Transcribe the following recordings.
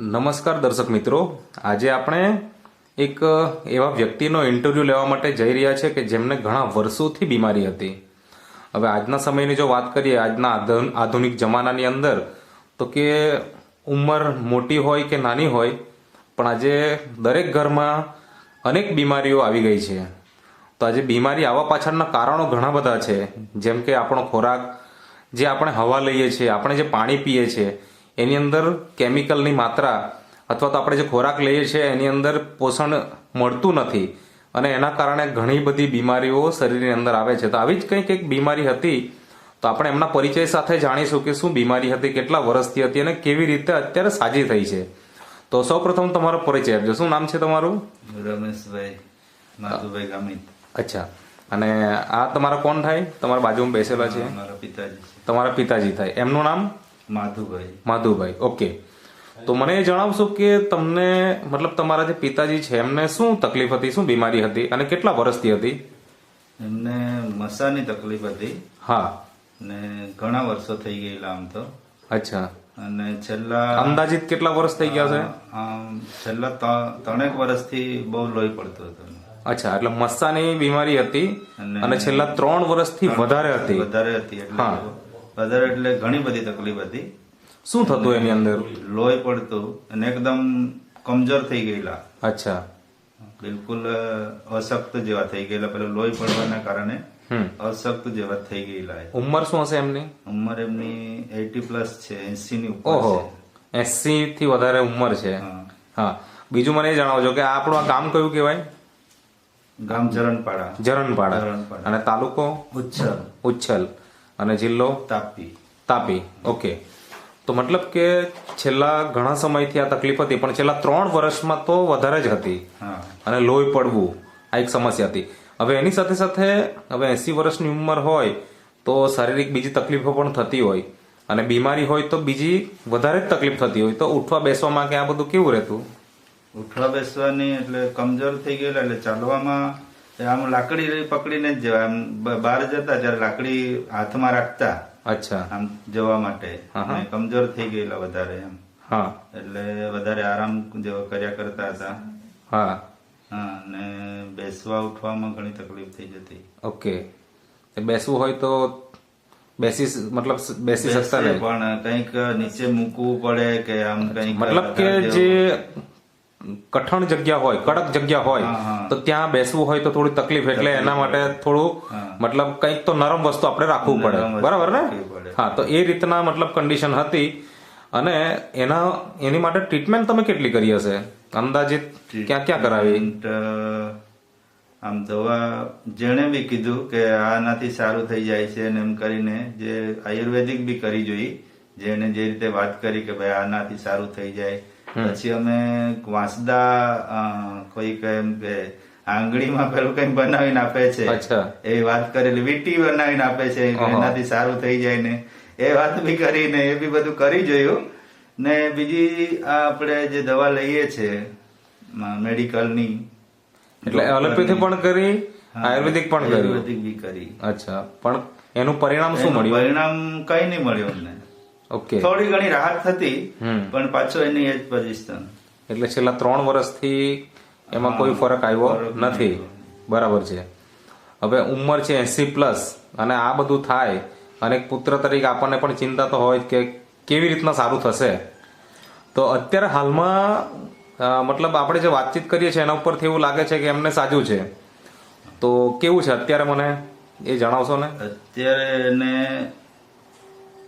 નમસ્કાર દર્શક મિત્રો. આજે આપણે એક એવા વ્યક્તિનો ઇન્ટરવ્યૂ લેવા માટે જઈ રહ્યા છે કે જેમને ઘણા વર્ષોથી બીમારી હતી. હવે આજના સમયની જો વાત કરીએ, આજના આધુન- આધુનિક જમાનાની અંદર, તો કે ઉંમર મોટી હોય કે નાની હોય, પણ આજે દરેક ઘરમાં અનેક બીમારીઓ આવી ગઈ છે. તો આજે બીમારી આવવા પાછળના કારણો ઘણા બધા છે. જેમ કે આપણો ખોરાક, જે આપણે હવા લઈએ છીએ, આપણે જે પાણી પીએ છીએ એની અંદર કેમિકલની માત્રા અથવા તો આપણે જે ખોરાક લઈએ છીએ એની અંદર પોષણ મળતું નથી. અને એના કારણે ઘણી બધી બીમારીઓ શરીરની અંદર આવે છે. તો આવી જ કંઈક એક બીમારી હતી તો આપણે એમના પરિચય સાથે જાણીશું કે શું બીમારી હતી કેટલા વર્ષથી હતી અને કેવી રીતે અત્યારે સાજી થઈ છે. તો સૌપ્રથમ તમારો પરિચય આપજો. શું નામ છે તમારું? રમેશભાઈ માધુભાઈ ગામિત. અચ્છા. અને આ તમારા કોણ થાય? તમારા બાજુમાં બેસેલા છે. તમારા પિતાજી થાય. એમનું નામ? માધુભાઈ. માધુભાઈ ઓકે. તો મને એ જણાવશો કે તમને મતલબ તમારા જે પિતાજી છે એમને શું તકલીફ હતી શું બીમારી હતી અને કેટલા વર્ષથી હતી? એમને મસાની તકલીફ હતી. હા. ને ઘણા વર્ષો થઈ ગયેલા આમ તો. અચ્છા. અને છેલ્લા અંદાજિત કેટલા વર્ષ થઈ ગયા છે? છેલ્લા ત્રણેક વર્ષથી બહુ લોહી પડતો હતો. અચ્છા એટલે મસ્સાની બીમારી હતી અને- છેલ્લા ત્રણ વર્ષથી વધારે હતી. વધારે હતી એટલે હા. વધારે એટલે ઘણી બધી તકલીફ હતી. શું થતું એની અંદર? લોહી પડતું અને એકદમ કમજોર થઈ ગયેલા. અચ્છા. બિલકુલ અશક્ત જેવા થઈ ગયેલા. પેલા લોહી પડવાના કારણે અશક્ત જેવા થઈ ગયેલા ઉંમર શું હશે એમની? ઉંમર એમની એટી પ્લસ છે એસી ની ઓહો. એસી થી વધારે ઉંમર છે. હા. બીજું મને એ જણાવજો કે આપણું આ ગામ કયું કહેવાય? ગામ જરણપાડા. જરણપાડા. અને તાલુકો? ઉચ્છલ. ઉચ્છલ. અને જિલ્લો? તાપી. તાપી. ઓકે તો મતલબ કે છેલ્લા ઘણા સમયથી આ તકલીફ હતી પણ છેલ્લા ત્રણ વર્ષમાં તો વધારે જ હતી. હા. અને લોહી પડવું આ એક સમસ્યા હતી. હવે એની સાથે સાથે હવે એસી વર્ષની ઉંમર હોય તો શારીરિક બીજી તકલીફો પણ થતી હોય. અને બીમારી હોય તો બીજી વધારે જ તકલીફ થતી હોય. તો ઉઠવા બેસવામાં કે આ બધું કેવું રહેતું? ઉઠવા બેસવાની એટલે કમજોર થઈ ગયેલા એટલે ચાલવામાં આમ લાકડી પકડીને જ આમ બહાર જતા જયારે લાકડી હાથમાં રાખતા અચ્છા. આમ જવા માટે કમજોર થઈ ગયેલા વધારે એમ. હા. એટલે વધારે આરામ જેવો કર્યા કરતા હતા. હા. હા અને બેસવા ઉઠવામાં ઘણી તકલીફ થઈ જતી. ઓકે. બેસવું હોય તો બેસી મતલબ બેસી શકતા નહીં. પણ કંઈક નીચે મૂકવું પડે કે આમ કંઈક મતલબ કે જે કઠણ જગ્યા હોય કડક જગ્યા હોય. તો ત્યાં બેસવું હોય તો થોડી તકલીફ એટલે એના માટે થોડું મતલબ કંઈક તો નરમ વસ્તુ આપણે રાખવું પડે. બરાબર ને? હા તો એ રીતના મતલબ કન્ડિશન હતી. અને એના એની માટે ટ્રીટમેન્ટ તમે કેટલી કરી હશે? અંદાજિત ક્યાં ક્યાં કરાવી? આમ દવા જેણે બી કીધું કે આનાથી સારું થઈ જાય છે ને એમ કરીને જે આયુર્વેદિક બી કરી જોઈ જેને જે રીતે વાત કરી કે ભાઈ આનાથી સારું થઈ જાય પછી અમે વાંસદા કોઈ એમ કે આંગળીમાં પેલું કઈ બનાવીને આપે છે. અચ્છા. એ વાત કરેલી. વીટી બનાવીને આપે છે. એનાથી સારું થઈ જાય ને. એ વાત બી કરીને એ બી બધું કરી જોયું. ને બીજી આ આપણે જે દવા લઈએ છે મેડિકલની એટલે એલોપેથી પણ કરી આયુર્વેદિક પણ કર્યું. આયુર્વેદિક બી કરી. અચ્છા. પણ એનું પરિણામ શું મળ્યું? પરિણામ કઈ નહીં મળ્યું અમને. ઓકે થોડી ઘણી રાહત થતી. પણ પાછો એની એ જ પોઝિશન એટલે છેલ્લા ત્રણ વર્ષથી એમાં કોઈ ફરક આવ્યો નથી. બરાબર છે. હવે ઉંમર છે એસી પ્લસ અને આ બધું થાય અને એક પુત્ર તરીકે આપણને પણ ચિંતા તો હોય કે કેવી રીતના સારું થશે. તો અત્યારે હાલમાં મતલબ આપણે જે વાતચીત કરીએ છીએ એના ઉપરથી એવું લાગે છે કે એમને સાજું છે. તો કેવું છે અત્યારે મને એ જણાવશો ને? અત્યારે એને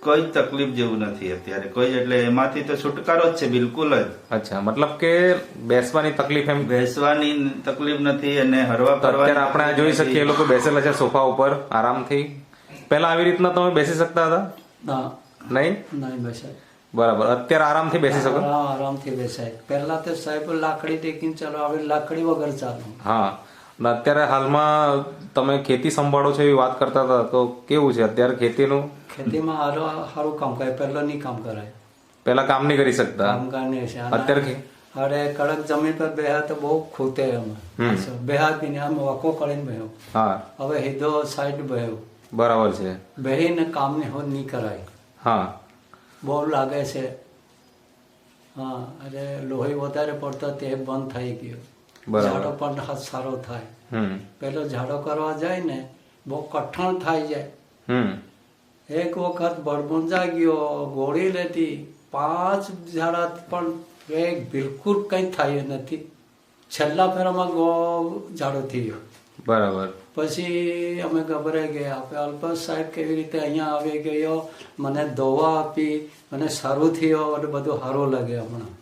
કોઈ તકલીફ જેવું નથી અત્યારે. કોઈ એટલે એમાંથી તો છુટકારો જ છે બિલકુલ જ. અચ્છા મતલબ કે બેસવાની તકલીફ એમ? બેસવાની તકલીફ નથી અને હરવા ફરવા આપણે જોઈ શકીએ એ લોકો બેસેલા છે સોફા ઉપર આરામથી. પહેલા આવી રીતના તમે બેસી શકતા હતા? નહીં? નહીં બેસાય. બરાબર. અત્યારે આરામથી બેસી શકો? આરામથી બેસાય. પહેલા તો સાહેબ લાકડી ટેકીને ચાલો હવે લાકડી વગર ચાલો. હા. અત્યારે હાલમાં તમે ખેતી સંભાળો છો એવી વાત કરતા હતા તો કેવું છે અત્યારે ખેતીનું? ખેતીમાં સારું સારું કામ કરે પહેલા નહીં કામ કરાય પહેલા કામ નહીં કરી શકતા? કામગાર નહીં છે અત્યારે અરે કડક જમીન પર બેહા તો બહુ ખૂતે હમ. બેહા બી આમ વાકો કરીને બેહો. હા. હવે હિદો સાઈડ બેહો. બરાબર છે. બેહીને કામ ને હોત નહીં કરાય. હા. બહુ લાગે છે. હા અરે લોહી વધારે પડતો તે બંધ થઈ ગયો. ઝાડો પણ હાથ સારો થાય. પેલો ઝાડો કરવા જાય ને બહુ કઠણ થઈ જાય. એક વખત બળમુંજા ગયો ગોળી લેતી પાંચ ઝાડા પણ એક બિલકુલ કંઈ થયું નથી. છેલ્લા ફેરામાં ગો ઝાડો થયો બરાબર. પછી અમે ગભરાઈ ગયા. આપણે અલ્પેશ સાહેબ કેવી રીતે અહીંયા આવી ગયો? મને દવા આપી મને સારું થયો અને બધું સારું લાગે હમણાં.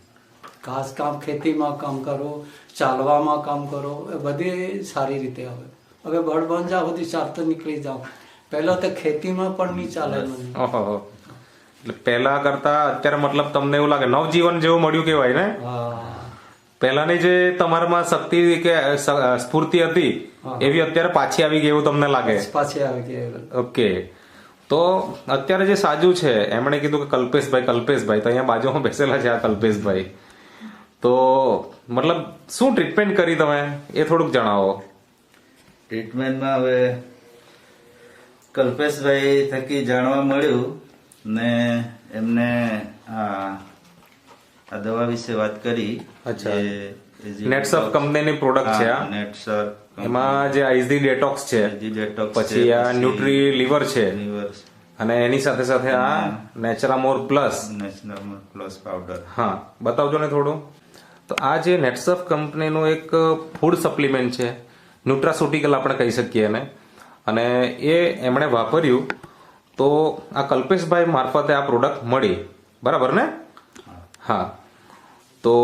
ખાસ કામ ખેતીમાં કામ કરો ચાલવામાં કામ કરો એ બધી સારી રીતે આવે. હવે બળબંજા સુધી ચાલતો નીકળી જાઓ. પહેલાં તો ખેતીમાં પણ નહીં ચાલે મને. એટલે પહેલા કરતા અત્યારે મતલબ તમને એવું લાગે નવજીવન જેવું મળ્યું કેવાય ને? પહેલાની જે તમારામાં શક્તિ કે સ્ફૂર્તિ હતી એવી અત્યારે પાછી આવી ગઈ એવું તમને લાગે? પાછી આવી ગઈ ઓકે. તો અત્યારે જે સાજુ છે એમણે કીધું કે કલ્પેશભાઈ કલ્પેશભાઈ તો અહીંયા બાજુમાં બેસેલા છે આ કલ્પેશભાઈ. તો મતલબ શું ટ્રીટમેન્ટ કરી તમે? એ થોડુંક જણાવો. ટ્રીટમેન્ટમાં હવે કલ્પેશભાઈ થકી જાણવા મળ્યું ને એમને આ આ દવા વિશે વાત કરી અચ્છા. જે નેટસફ કંપનીની પ્રોડક્ટ છે આ. નેટસર એમાં જે આઈઝી ડેટોક્સ છે પછી આ ન્યુટ્રી લીવર છે. અને એની સાથે સાથે આ Naturamore plus Naturamore plus powder હા બતાવજો ને થોડું. તો આ જે નેટસફ કંપનીનું એક ફૂડ સપ્લિમેન્ટ છે ન્યુટ્રાસુટિકલ આપણે કહી શકીએ એને. અને એ એમણે વાપર્યું તો આ કલ્પેશભાઈ મારફતે આ પ્રોડક્ટ મળી. બરાબર ને? હા. તો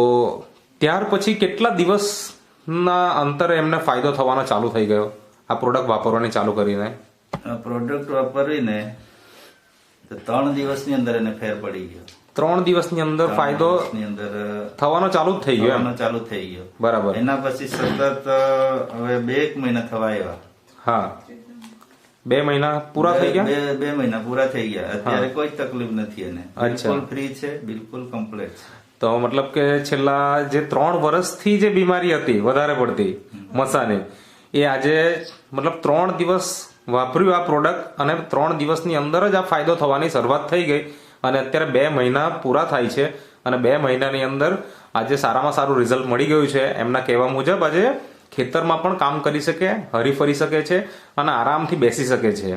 ત્યાર પછી કેટલા દિવસના અંતરે એમને ફાયદો થવાનો ચાલુ થઈ ગયો? આ પ્રોડક્ટ વાપરવાની ચાલુ કરીને. પ્રોડક્ટ વાપરીને ત્રણ દિવસની અંદર એને ફેર પડી ગયો. ત્રણ દિવસની અંદર ફાયદો અંદર થવાનો ચાલુ જ થઈ ગયો ચાલુ થઈ ગયો. બરાબર. એના પછી સતત હવે બે એક મહિના થવા આવ્યા. હા. બે મહિના પૂરા થઈ ગયા? બે બે મહિના પૂરા થઈ ગયા. અત્યારે કોઈ તકલીફ નથી એને. બિલકુલ ફ્રી છે બિલકુલ કમ્પ્લીટ તો મતલબ કે છેલ્લા જે ત્રણ વર્ષથી જે બીમારી હતી વધારે પડતી મસાની એ આજે મતલબ ત્રણ દિવસ વાપર્યું આ પ્રોડક્ટ અને ત્રણ દિવસની અંદર જ આ ફાયદો થવાની શરૂઆત થઈ ગઈ. અને અત્યારે બે મહિના પૂરા થાય છે અને બે મહિનાની અંદર આજે સારામાં સારું રિઝલ્ટ મળી ગયું છે. એમના કહેવા મુજબ આજે ખેતરમાં પણ કામ કરી શકે, હરી ફરી શકે છે અને આરામથી બેસી શકે છે.